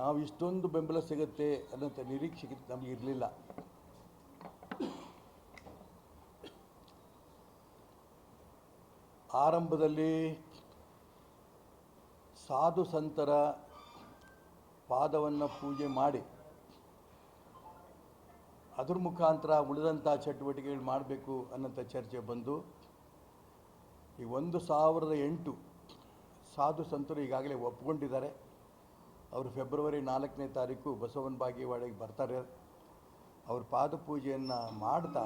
ನಾವು ಇಷ್ಟೊಂದು ಬೆಂಬಲ ಸಿಗುತ್ತೆ ಅನ್ನೋಂಥ ನಿರೀಕ್ಷೆ ನಮಗೆ ಇರಲಿಲ್ಲ. ಆರಂಭದಲ್ಲಿ ಸಾಧು ಸಂತರ ಪಾದವನ್ನು ಪೂಜೆ ಮಾಡಿ, ಅದ್ರ ಮುಖಾಂತರ ಉಳಿದಂಥ ಚಟುವಟಿಕೆಗಳು ಮಾಡಬೇಕು ಅನ್ನೋಂಥ ಚರ್ಚೆ ಬಂದು, ಈ ಒಂದು ಸಾವಿರದ ಎಂಟು ಸಾಧು ಸಂತರು ಈಗಾಗಲೇ ಒಪ್ಕೊಂಡಿದ್ದಾರೆ. ಅವರು ಫೆಬ್ರವರಿ ನಾಲ್ಕನೇ ತಾರೀಕು ಬಸವನ ಬಾಗೇವಾಡಿಗೆ ಬರ್ತಾರೆ. ಅವ್ರ ಪಾದ ಪೂಜೆಯನ್ನು ಮಾಡ್ತಾ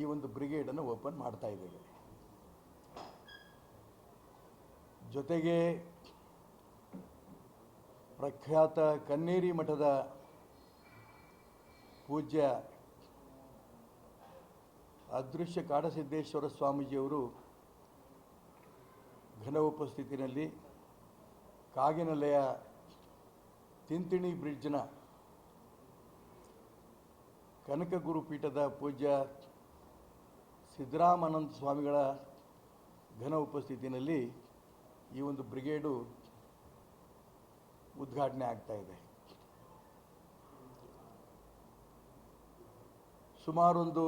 ಈ ಒಂದು ಬ್ರಿಗೇಡನ್ನು ಓಪನ್ ಮಾಡ್ತಾ ಇದ್ದೇವೆ ಜೊತೆಗೆ ಪ್ರಖ್ಯಾತ ಕನ್ನೇರಿ ಮಠದ ಪೂಜ್ಯ ಅದೃಶ್ಯ ಕಾಡಸಿದ್ದೇಶ್ವರ ಸ್ವಾಮೀಜಿಯವರು ಘನ ಉಪಸ್ಥಿತಿನಲ್ಲಿ ಕಾಗಿನೆಲೆಯ ತಿಂತಿಣಿ ಬ್ರಿಡ್ಜ್ನ ಕನಕಗುರು ಪೀಠದ ಪೂಜ್ಯ ಸಿದ್ದರಾಮಾನಂದ ಸ್ವಾಮಿಗಳ ಘನ ಉಪಸ್ಥಿತಿಯಲ್ಲಿ ಈ ಒಂದು ಬ್ರಿಗೇಡು ಉದ್ಘಾಟನೆ ಆಗ್ತಾ ಇದೆ. ಸುಮಾರೊಂದು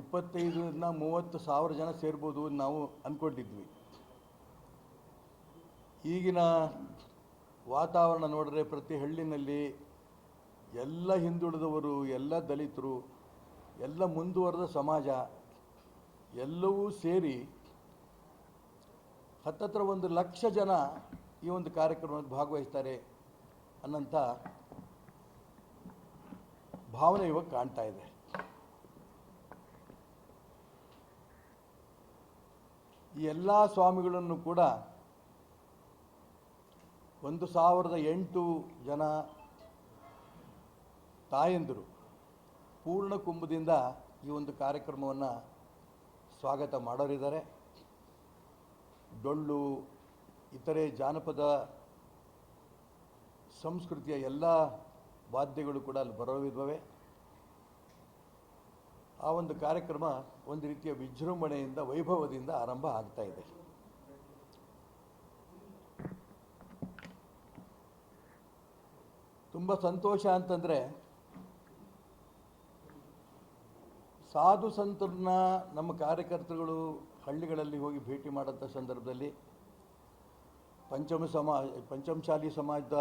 ಇಪ್ಪತ್ತೈದರಿಂದ ಮೂವತ್ತು ಸಾವಿರ ಜನ ಸೇರ್ಬೋದು ನಾವು ಅಂದ್ಕೊಂಡಿದ್ವಿ ಈಗಿನ ವಾತಾವರಣ ನೋಡಿದ್ರೆ ಪ್ರತಿ ಹಳ್ಳಿನಲ್ಲಿ ಎಲ್ಲ ಹಿಂದುಳಿದವರು, ಎಲ್ಲ ದಲಿತರು, ಎಲ್ಲ ಮುಂದುವರೆದ ಸಮಾಜ ಎಲ್ಲವೂ ಸೇರಿ ಹತ್ತತ್ರ ಒಂದು ಲಕ್ಷ ಜನ ಈ ಒಂದು ಕಾರ್ಯಕ್ರಮದಲ್ಲಿ ಭಾಗವಹಿಸ್ತಾರೆ ಅನ್ನಂಥ ಭಾವನೆ ಇವಾಗ ಕಾಣ್ತಾ ಇದೆ. ಈ ಎಲ್ಲ ಸ್ವಾಮಿಗಳನ್ನು ಕೂಡ ಒಂದು ಸಾವಿರದ ಎಂಟು ಜನ ತಾಯಂದಿರು ಪೂರ್ಣ ಕುಂಭದಿಂದ ಈ ಒಂದು ಕಾರ್ಯಕ್ರಮವನ್ನು ಸ್ವಾಗತ ಮಾಡೋರಿದ್ದಾರೆ. ಡೊಳ್ಳು, ಇತರೆ ಜಾನಪದ ಸಂಸ್ಕೃತಿಯ ಎಲ್ಲ ವಾದ್ಯಗಳು ಕೂಡ ಅಲ್ಲಿ ಬರೋವಿದ್ವವೆ. ಆ ಒಂದು ಕಾರ್ಯಕ್ರಮ ಒಂದು ರೀತಿಯ ವಿಜೃಂಭಣೆಯಿಂದ, ವೈಭವದಿಂದ ಆರಂಭ ಆಗ್ತಾ ಇದೆ. ತುಂಬ ಸಂತೋಷ ಅಂತಂದರೆ ಸಾಧು ಸಂತರನ್ನ ನಮ್ಮ ಕಾರ್ಯಕರ್ತರುಗಳು ಹಳ್ಳಿಗಳಲ್ಲಿ ಹೋಗಿ ಭೇಟಿ ಮಾಡೋಂಥ ಸಂದರ್ಭದಲ್ಲಿ ಪಂಚಮ ಸಮಾಜ ಪಂಚಮಶಾಲಿ ಸಮಾಜದ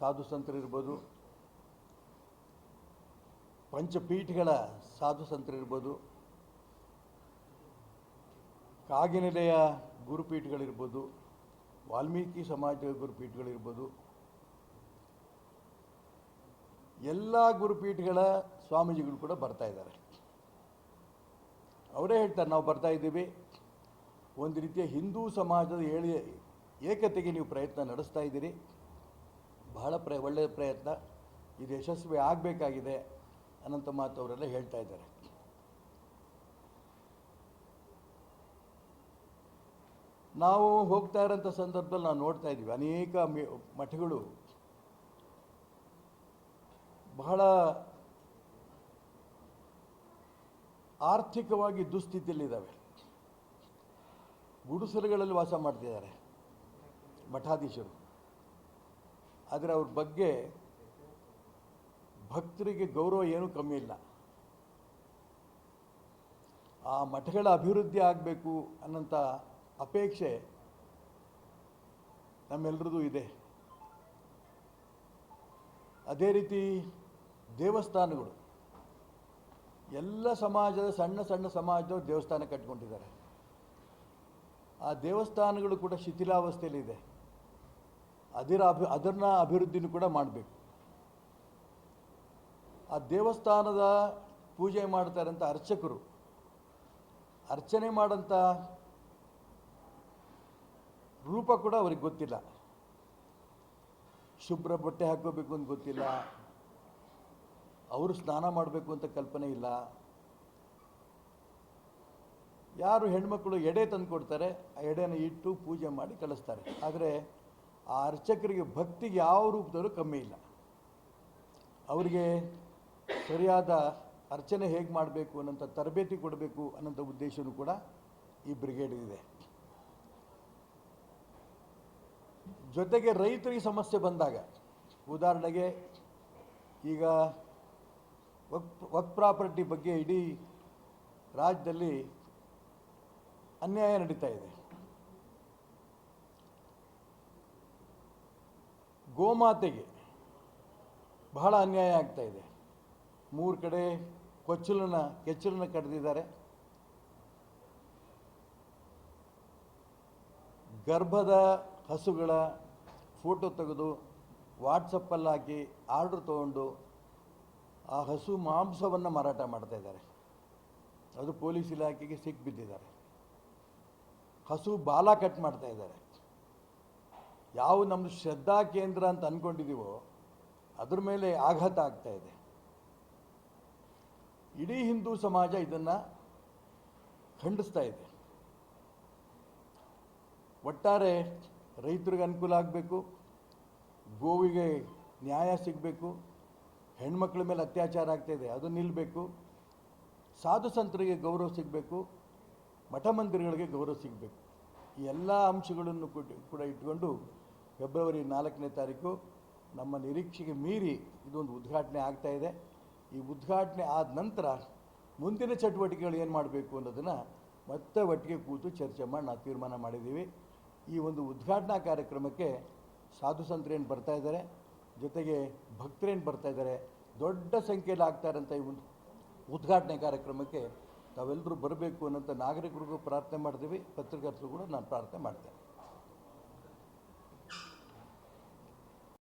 ಸಾಧು ಸಂತರಿರ್ಬೋದು ಪಂಚಪೀಠಗಳ ಸಾಧು ಸಂತರಿರ್ಬೋದು ಕಾಗಿನೆಲೆಯ ಗುರುಪೀಠಗಳಿರ್ಬೋದು, ವಾಲ್ಮೀಕಿ ಸಮಾಜದ ಗುರುಪೀಠಗಳಿರ್ಬೋದು ಎಲ್ಲ ಗುರುಪೀಠಗಳ ಸ್ವಾಮೀಜಿಗಳು ಕೂಡ ಬರ್ತಾ ಇದ್ದಾರೆ. ಅವರೇ ಹೇಳ್ತಾರೆ, ನಾವು ಬರ್ತಾ ಇದ್ದೀವಿ. ಒಂದು ರೀತಿಯ ಹಿಂದೂ ಸಮಾಜದ ಏಳಿ ಏಕತೆಗೆ ನೀವು ಪ್ರಯತ್ನ ನಡೆಸ್ತಾ ಇದ್ದೀರಿ. ಬಹಳ ಪ್ರ ಒಳ್ಳೆಯ ಪ್ರಯತ್ನ. ಇದು ಯಶಸ್ವಿ ಆಗಬೇಕಾಗಿದೆ ಅನಂತ ಮಾತು ಅವರೆಲ್ಲ ಹೇಳ್ತಾ ಇದ್ದಾರೆ. ನಾವು ಹೋಗ್ತಾ ಇರೋಂಥ ಸಂದರ್ಭದಲ್ಲಿ ನಾವು ನೋಡ್ತಾ ಇದ್ದೀವಿ. ಅನೇಕ ಮಠಗಳು ಬಹಳ ಆರ್ಥಿಕವಾಗಿ ದುಸ್ಥಿತಿಯಲ್ಲಿದ್ದಾವೆ. ಗುಡಿಸಲುಗಳಲ್ಲಿ ವಾಸ ಮಾಡ್ತಿದ್ದಾರೆ ಮಠಾಧೀಶರು. ಆದರೆ ಅವ್ರ ಬಗ್ಗೆ ಭಕ್ತರಿಗೆ ಗೌರವ ಏನೂ ಕಮ್ಮಿ ಇಲ್ಲ. ಆ ಮಠಗಳ ಅಭಿವೃದ್ಧಿ ಆಗಬೇಕು ಅನ್ನೋಂಥ ಅಪೇಕ್ಷೆ ನಮ್ಮೆಲ್ಲರದು ಇದೆ. ಅದೇ ರೀತಿ ದೇವಸ್ಥಾನಗಳು. ಎಲ್ಲ ಸಮಾಜದ ಸಣ್ಣ ಸಣ್ಣ ಸಮಾಜದವರು ದೇವಸ್ಥಾನ ಕಟ್ಕೊಂಡಿದ್ದಾರೆ. ಆ ದೇವಸ್ಥಾನಗಳು ಕೂಡ ಶಿಥಿಲಾವಸ್ಥೆಯಲ್ಲಿದೆ. ಅದರ ಅಭಿ, ಅದನ್ನ ಅಭಿವೃದ್ಧಿನೂ ಕೂಡ ಮಾಡಬೇಕು. ಆ ದೇವಸ್ಥಾನದ ಪೂಜೆ ಮಾಡ್ತಾರಂಥ ಅರ್ಚಕರು. ಅರ್ಚನೆ ಮಾಡೋಂಥ ರೂಪ ಕೂಡ ಅವ್ರಿಗೆ ಗೊತ್ತಿಲ್ಲ. ಶುಭ್ರ ಬಟ್ಟೆ ಹಾಕೋಬೇಕು ಅಂತ ಗೊತ್ತಿಲ್ಲ. ಅವರು ಸ್ನಾನ ಮಾಡಬೇಕು ಅಂತ ಕಲ್ಪನೆ ಇಲ್ಲ. ಯಾರು ಹೆಣ್ಮಕ್ಳು ಎಡೆ ತಂದು ಕೊಡ್ತಾರೆ, ಆ ಎಡೆನ ಇಟ್ಟು ಪೂಜೆ ಮಾಡಿ ಕಳಿಸ್ತಾರೆ ಆದರೆ ಆ ಅರ್ಚಕರಿಗೆ ಭಕ್ತಿಗೆ ಯಾವ ರೂಪದಲ್ಲೂ ಕಮ್ಮಿ ಇಲ್ಲ. ಅವರಿಗೆ ಸರಿಯಾದ ಅರ್ಚನೆ ಹೇಗೆ ಮಾಡಬೇಕು ಅನ್ನೋಂಥ ತರಬೇತಿ ಕೊಡಬೇಕು ಅನ್ನೋಂಥ ಉದ್ದೇಶವೂ ಕೂಡ ಈ ಬ್ರಿಗೇಡ್ ಇದೆ. ಜೊತೆಗೆ ರೈತರಿಗೆ ಸಮಸ್ಯೆ ಬಂದಾಗ, ಉದಾಹರಣೆಗೆ ಈಗ ವಕ್ ವಕ್ ಪ್ರಾಪರ್ಟಿ ಬಗ್ಗೆ ಇಡೀ ರಾಜ್ಯದಲ್ಲಿ ಅನ್ಯಾಯ ನಡೀತಾ ಇದೆ. ಗೋಮಾತೆಗೆ ಬಹಳ ಅನ್ಯಾಯ ಆಗ್ತಾ ಇದೆ. ಮೂರು ಕಡೆ ಕೊಚ್ಚಲನ್ನ, ಕೆಚ್ಚಲನ್ನ ಕಡ್ದಿದ್ದಾರೆ. ಗರ್ಭದ ಹಸುಗಳ ಫೋಟೋ ತೆಗೆದು ವಾಟ್ಸಪ್ಪಲ್ಲಿ ಹಾಕಿ ಆರ್ಡ್ರ್ ತೊಗೊಂಡು ಆ ಹಸು ಮಾಂಸವನ್ನು ಮಾರಾಟ ಮಾಡ್ತಾ ಇದ್ದಾರೆ. ಅದು ಪೊಲೀಸ್ ಇಲಾಖೆಗೆ ಸಿಕ್ಬಿದ್ದಿದ್ದಾರೆ. ಹಸು ಬಾಲ ಕಟ್ ಮಾಡ್ತಾ ಇದ್ದಾರೆ. ಯಾವ ನಮ್ಮ ಶ್ರದ್ಧಾ ಕೇಂದ್ರ ಅಂತ ಅಂದ್ಕೊಂಡಿದ್ದೀವೋ ಅದ್ರ ಮೇಲೆ ಆಘಾತ ಆಗ್ತಾ ಇದೆ. ಇಡೀ ಹಿಂದೂ ಸಮಾಜ ಇದನ್ನು ಖಂಡಿಸ್ತಾ ಇದೆ. ಒಟ್ಟಾರೆ ರೈತರಿಗೆ ಅನುಕೂಲ ಆಗಬೇಕು, ಗೋವಿಗೆ ನ್ಯಾಯ ಸಿಗಬೇಕು ಹೆಣ್ಮಕ್ಳ ಮೇಲೆ ಅತ್ಯಾಚಾರ ಆಗ್ತಾಯಿದೆ ಅದು ನಿಲ್ಲಬೇಕು ಸಾಧು ಸಂತರಿಗೆ ಗೌರವ ಸಿಗಬೇಕು, ಮಠ ಮಂದಿರಗಳಿಗೆ ಗೌರವ ಸಿಗಬೇಕು. ಈ ಎಲ್ಲ ಅಂಶಗಳನ್ನು ಕೂಡ- ಕೂಡ ಇಟ್ಕೊಂಡು ಫೆಬ್ರವರಿ ನಾಲ್ಕನೇ ತಾರೀಕು ನಮ್ಮ ನಿರೀಕ್ಷೆಗೆ ಮೀರಿ ಇದೊಂದು ಉದ್ಘಾಟನೆ ಆಗ್ತಾ ಇದೆ. ಈ ಉದ್ಘಾಟನೆ ಆದ ನಂತರ ಮುಂದಿನ ಚಟುವಟಿಕೆಗಳು ಏನು ಮಾಡಬೇಕು ಅನ್ನೋದನ್ನು ಮತ್ತೆ ಒಟ್ಟಿಗೆ ಕೂತು ಚರ್ಚೆ ಮಾಡಿ ನಾವು ತೀರ್ಮಾನ ಮಾಡಿದ್ದೀವಿ. ಈ ಒಂದು ಉದ್ಘಾಟನಾ ಕಾರ್ಯಕ್ರಮಕ್ಕೆ ಸಾಧು ಸಂತರೇನು ಬರ್ತಾ ಇದ್ದಾರೆ? ಜೊತೆಗೆ ಭಕ್ತರೇನು ಬರ್ತಾ ಇದ್ದಾರೆ, ದೊಡ್ಡ ಸಂಖ್ಯೆಯಲ್ಲಿ ಆಗ್ತಾರಂಥ ಈ ಒಂದು ಉದ್ಘಾಟನೆ ಕಾರ್ಯಕ್ರಮಕ್ಕೆ ತಾವೆಲ್ಲರೂ ಬರಬೇಕು ಅನ್ನೋಂಥ ನಾಗರಿಕರಿಗೂ ಪ್ರಾರ್ಥನೆ ಮಾಡ್ತೀವಿ ಪತ್ರಕರ್ತರು ಕೂಡ ನಾನು ಪ್ರಾರ್ಥನೆ ಮಾಡ್ತೇನೆ.